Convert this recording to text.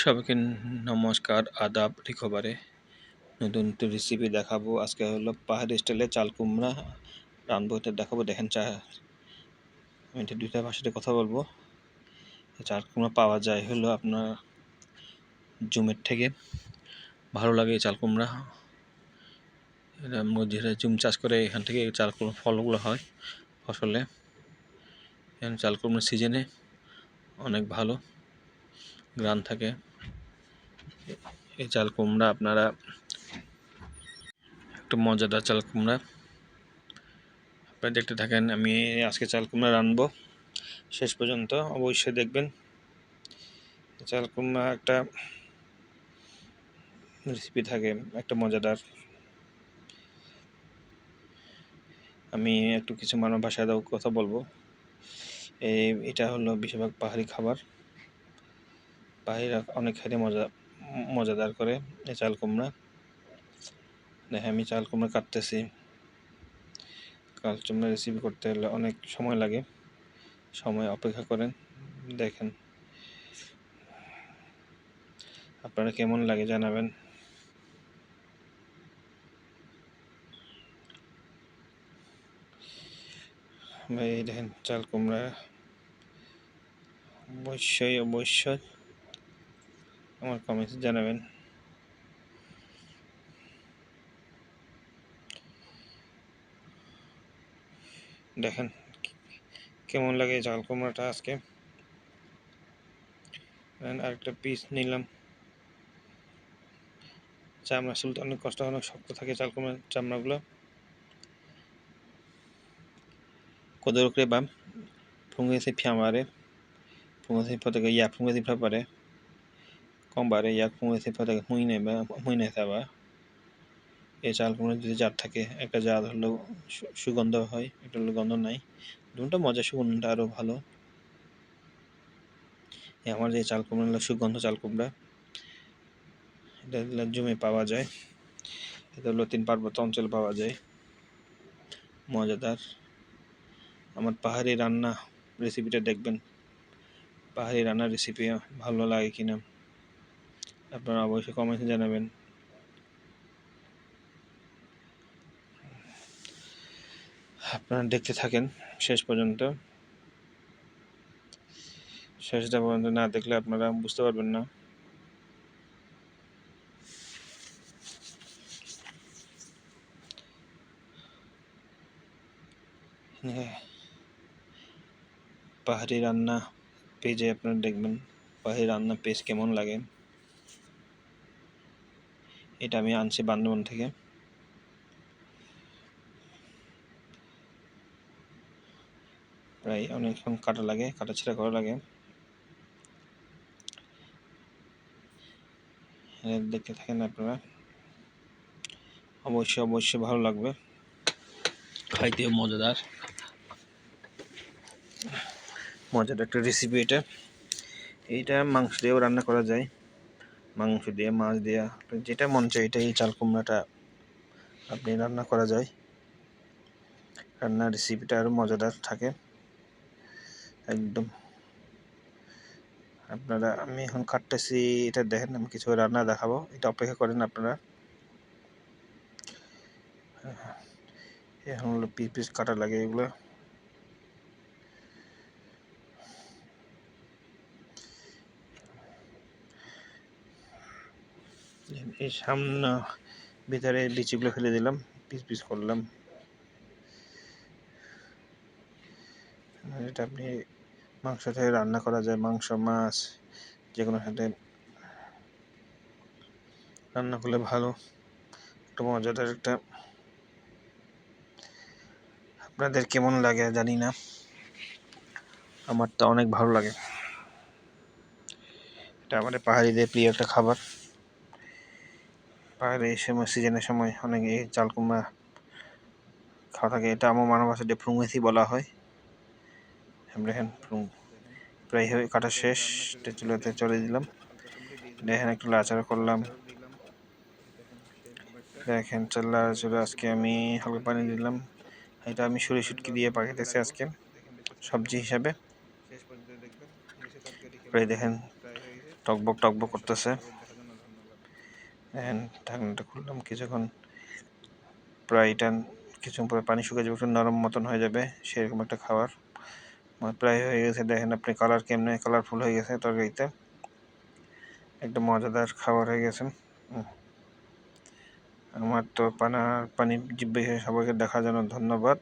সবাইকে নমস্কার, আদাব, রিকভারে। নতুন রেসিপি দেখাবো। আজকে হলো পাহাড়ি স্টাইলে চাল কুমড়া। রানবো, এটা দেখাবো। দেখেন চা আমি এটা দুইটা ভাষাতে কথা বলব। চাল কুমড়া পাওয়া যায় হলো আপনার জুমের থেকে। ভালো লাগে চাল কুমড়া। এটা মধ্যে জুম চাষ করে এখান থেকে চাল কুমড়া ফলগুলো হয় ফসলে। চাল কুমড়ার সিজনে অনেক ভালো। গ্রান থাকে। এই চাল কুমড়া আপনারা, একটু মজাদার চাল কুমড়া। আপনারা দেখতে থাকেন, আমি আজকে চাল কুমড়া রানবো। শেষ পর্যন্ত অবশ্যই দেখবেন। চাল কুমড়া একটা রেসিপি থাকে, একটা মজাদার। আমি একটু কিছু মানব ভাষায় কথা বলব। এটা হলো বেশিরভাগ পাহাড়ি খাবার। পাহাড়িরা অনেক খেতে মজা, মজাদার করে এই চাল কুমড়া। দেখে আমি চাল কুমড়া কাটতেছি। চাল কুমড়া রেসিপি করতে হলে অনেক সময় লাগে। সময় অপেক্ষা করেন, দেখেন। আপনারা কেমন লাগে জানাবেন। এই দেখেন চাল কুমড়া। অবশ্যই অবশ্যই। আমার কমেন্টে জানাবেন। দেখেন, কেমন লাগে চাল কুমড়াটা আজকে? আরেকটা পিস নিলাম। চামড়া শুলতে অনেক কষ্ট, অনেক শক্ত থাকে চাল কুমড়ার চামড়াগুলো। কোদরকরে বাম ফুঙ্গেছে ফিয়ামারে ফুঙ্গেছে ফতকে ইয়া ফুঙ্গেছে ফ্রাপারে কমবারে ইয়া ফুঙ্গেছে ফতকে হুইনে বা হুইনে থাবা এই চাল কুমড়ো যদি জাত থাকে, একটা জাত হলো সুগন্ধ হয়, একটা হলো গন্ধ নাই। দুটো মজা সুগন্ধটা আরও ভালো। আমার যে চাল কুমড়া হলো সুগন্ধ চাল কুমড়া এটা জমে পাওয়া যায়। এটা হলো তিন পার্বত্য অঞ্চল পাওয়া যায়। মজাদার। আমার পাহাড়ি রান্না রেসিপিটা দেখবেন। পাহাড়ি রান্নার রেসিপি ভালো লাগে কিনা। আপনারা অবশ্যই কমেন্টে জানাবেন। আপনারা দেখতে থাকেন শেষ পর্যন্ত। শেষটা পর্যন্ত না দেখলে আপনারা বুঝতে পারবেন না। পাহাড়ি রান্না পেজে আপনারা দেখবেন, পাহাড়ি রান্না পেজ কেমন লাগে। এটা আমি আনছি বান্দরবন থেকে। প্রায় অনেকক্ষণ কাটা লাগে কাটা ছেঁড়া করা লাগে। দেখতে থাকেন আপনারা। অবশ্যই অবশ্যই ভালো লাগবে। খাইতেও মজাদার। মজার একটা রেসিপি এটা। এইটা মাংস দিয়েও রান্না করা যায়। মাংস দিয়ে, মাছ দিয়ে যেটা মন চায় এটা এই চাল কুমড়াটা আপনি রান্না করা যায়। রান্নার রেসিপিটা আরও মজাদার থাকে। একদম। আপনারা, আমি এখন কাটতেছি এটা দেখেন, আমি কিছু রান্না দেখাবো। এটা অপেক্ষা করেন আপনারা। এখন হলো পিস পিস কাটা লাগে এগুলো। এই সামনে ভিতরে বিচিগুলো ফেলে দিলাম, পিস পিস করলাম। এটা আপনি মাংস থেকে রান্না করা যায়, মাংস, মাছ যে কোনো সাথে। রান্না করলে ভালো, একটা মজাদার একটা। আপনাদের কেমন লাগে জানি না, আমার তো অনেক ভালো লাগে। এটা আমাদের পাহাড়িদের প্রিয় একটা খাবার। পাহাড়ে এই সময় সিজনের সময় অনেক এই চাল কুমড়া খাওয়া থাকে। এটা আমার মানব ভাষাতে ফ্রুমেসি বলা হয়। দেখেন প্রায় হয়ে কাটা শেষ। চুলাতে চলে দিলাম। দেখেন একটু লাচাড়া করলাম। দেখেন চাল্লা চলে আজকে আমি হালকা পানি দিলাম। এটা আমি সরি শুটকি দিয়ে পাকিতেছি আজকে সবজি হিসাবে। প্রায় দেখেন টকবক টকবক করতেছে। দেখেন ঢাকনাটা খুললাম, কিছুক্ষণ প্রায় এটা কিছুক্ষণ পরে পানি শুকিয়ে যাবে, একটু নরম মতন হয়ে যাবে, সেরকম একটা খাবার। আমার প্রায় হয়ে গেছে, দেখেন আপনি কালার কেমনে কালারফুল হয়ে গেছে তরকারিতে একটা মজাদার খাবার হয়ে গেছে। আমার তো পানা পানি জিব্বে সবাইকে দেখার জন্য ধন্যবাদ।